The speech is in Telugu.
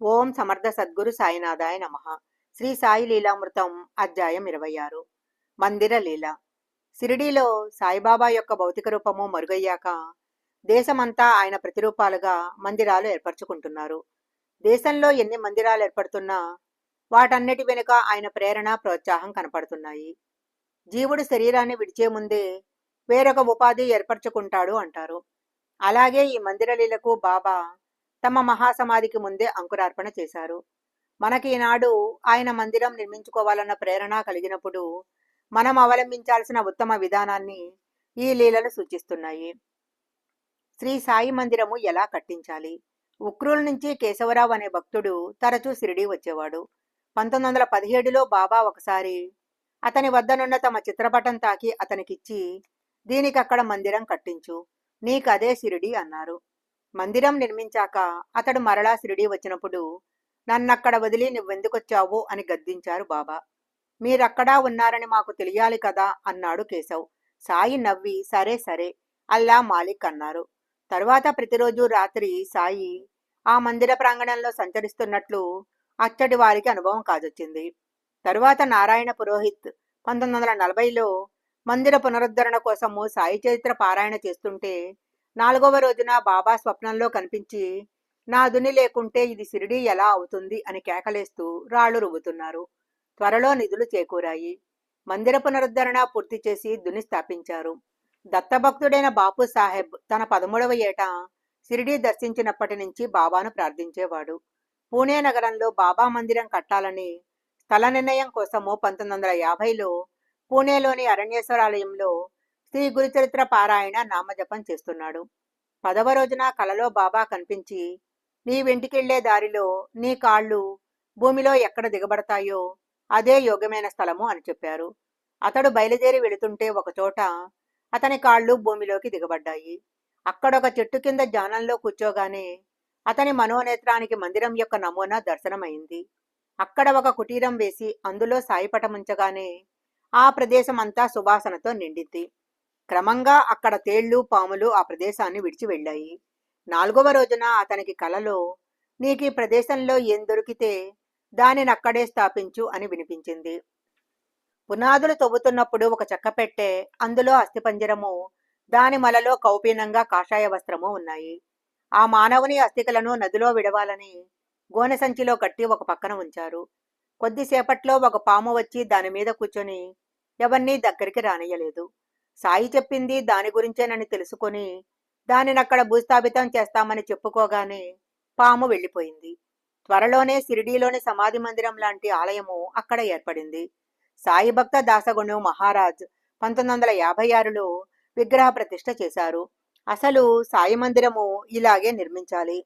ఓం సమర్థ సద్గురు సాయినాథాయ నమ. శ్రీ సాయి లీలామృతం అధ్యాయం ఇరవై ఆరు మందిర లీల. సిరిడీలో సాయిబాబా యొక్క భౌతిక రూపము మరుగయ్యాక దేశమంతా ఆయన ప్రతిరూపాలుగా మందిరాలు ఏర్పరచుకుంటున్నారు. దేశంలో ఎన్ని మందిరాలు ఏర్పడుతున్నా వాటన్నిటి వెనుక ఆయన ప్రేరణ ప్రోత్సాహం కనపడుతున్నాయి. జీవుడు శరీరాన్ని విడిచే ముందే వేరొక ఉపాధి ఏర్పరచుకుంటాడు అంటారు. అలాగే ఈ మందిర లీలకు బాబా తమ మహాసమాధికి ముందే అంకురార్పణ చేశారు. మనకి ఈనాడు ఆయన మందిరం నిర్మించుకోవాలన్న ప్రేరణ కలిగినప్పుడు మనం అవలంబించాల్సిన ఉత్తమ విధానాన్ని ఈ లీలలు సూచిస్తున్నాయి. శ్రీ సాయి మందిరము ఎలా కట్టించాలి? ఉక్రూల్ నుంచి కేశవరావు అనే భక్తుడు తరచూ సిరిడి వచ్చేవాడు. పంతొమ్మిది వందల పదిహేడులో బాబా ఒకసారి అతని వద్దనున్న తమ చిత్రపటం తాకి అతనికిచ్చి దీనికి అక్కడ మందిరం కట్టించు నీకదే సిరిడి అన్నారు. మందిరం నిర్మించాక అతడు మరలా శిరిడీ వచ్చినప్పుడు నన్నక్కడ వదిలి నువ్వెందుకొచ్చావు? అని గద్దించారు బాబా. మీరక్కడా ఉన్నారని మాకు తెలియాలి కదా అన్నాడు కేశవ్. సాయి నవ్వి సరే సరే అల్లా మాలిక్ అన్నారు. తరువాత ప్రతిరోజు రాత్రి సాయి ఆ మందిర ప్రాంగణంలో సంచరిస్తున్నట్లు అచ్చటి వారికి అనుభవం కాజొచ్చింది. తరువాత నారాయణ పురోహిత్ పంతొమ్మిది వందల నలభైలో మందిర పునరుద్ధరణ కోసము సాయి చరిత్ర పారాయణ చేస్తుంటే నాలుగవ రోజున బాబా స్వప్నంలో కనిపించి నా దుని లేకుంటే ఇది సిరిడి ఎలా అవుతుంది? అని కేకలేస్తూ రాళ్ళు రువ్వుతున్నారు. త్వరలో నిధులు చేకూరాయి. మందిర పునరుద్ధరణ పూర్తి చేసి దుని స్థాపించారు. దత్తభక్తుడైన బాపు సాహెబ్ తన పదమూడవ ఏట సిరిడి దర్శించినప్పటి నుంచి బాబాను ప్రార్థించేవాడు. పూణే నగరంలో బాబా మందిరం కట్టాలని స్థల నిర్ణయం కోసము పంతొమ్మిది వందల యాభైలో పూణేలోని అరణ్యేశ్వరాలయంలో శ్రీ గురుచరిత్ర పారాయణ నామజపం చేస్తున్నాడు. పదవ రోజున కలలో బాబా కనిపించి నీ వెంటికెళ్ళే దారిలో నీ కాళ్ళు భూమిలో ఎక్కడ దిగబడతాయో అదే యోగ్యమైన స్థలము అని చెప్పారు. అతడు బయలుదేరి వెళుతుంటే ఒకచోట అతని కాళ్ళు భూమిలోకి దిగబడ్డాయి. అక్కడొక చెట్టు కింద ధ్యానంలో కూర్చోగానే అతని మనోనేత్రానికి మందిరం యొక్క నమూనా దర్శనమైంది. అక్కడ ఒక కుటీరం వేసి అందులో సాయిపటముంచగానే ఆ ప్రదేశం అంతా సువాసనతో నిండింది. క్రమంగా అక్కడ తేళ్ళు పాములు ఆ ప్రదేశాన్ని విడిచి వెళ్ళాయి. నాలుగవ రోజున అతనికి కలలో నీకు ఈ ప్రదేశంలో ఏం దొరికితే దానిని అక్కడే స్థాపించు అని వినిపించింది. పునాదులు తవ్వుతున్నప్పుడు ఒక చెక్క పెట్టె అందులో అస్థిపంజరము దాని మలలో కౌపీనంగా కాషాయ వస్త్రము ఉన్నాయి. ఆ మానవుని అస్థికలను నదిలో విడవాలని గోనె సంచిలో కట్టి ఒక పక్కన ఉంచారు. కొద్దిసేపట్లో ఒక పాము వచ్చి దాని మీద కూర్చొని ఎవరినీ దగ్గరికి రానియలేదు సాయి చెప్పింది దాని గురించేనని తెలుసుకొని దానినక్కడ భూస్థాపితం చేస్తామని చెప్పుకోగానే పాము వెళ్ళిపోయింది. త్వరలోనే సిరిడీలోని సమాధి మందిరం లాంటి ఆలయము అక్కడ ఏర్పడింది. సాయి భక్త దాసగుణు మహారాజ్ పంతొమ్మిది వందల యాభై ఆరులో విగ్రహ ప్రతిష్ఠ చేశారు. అసలు సాయి మందిరము ఇలాగే నిర్మించాలి.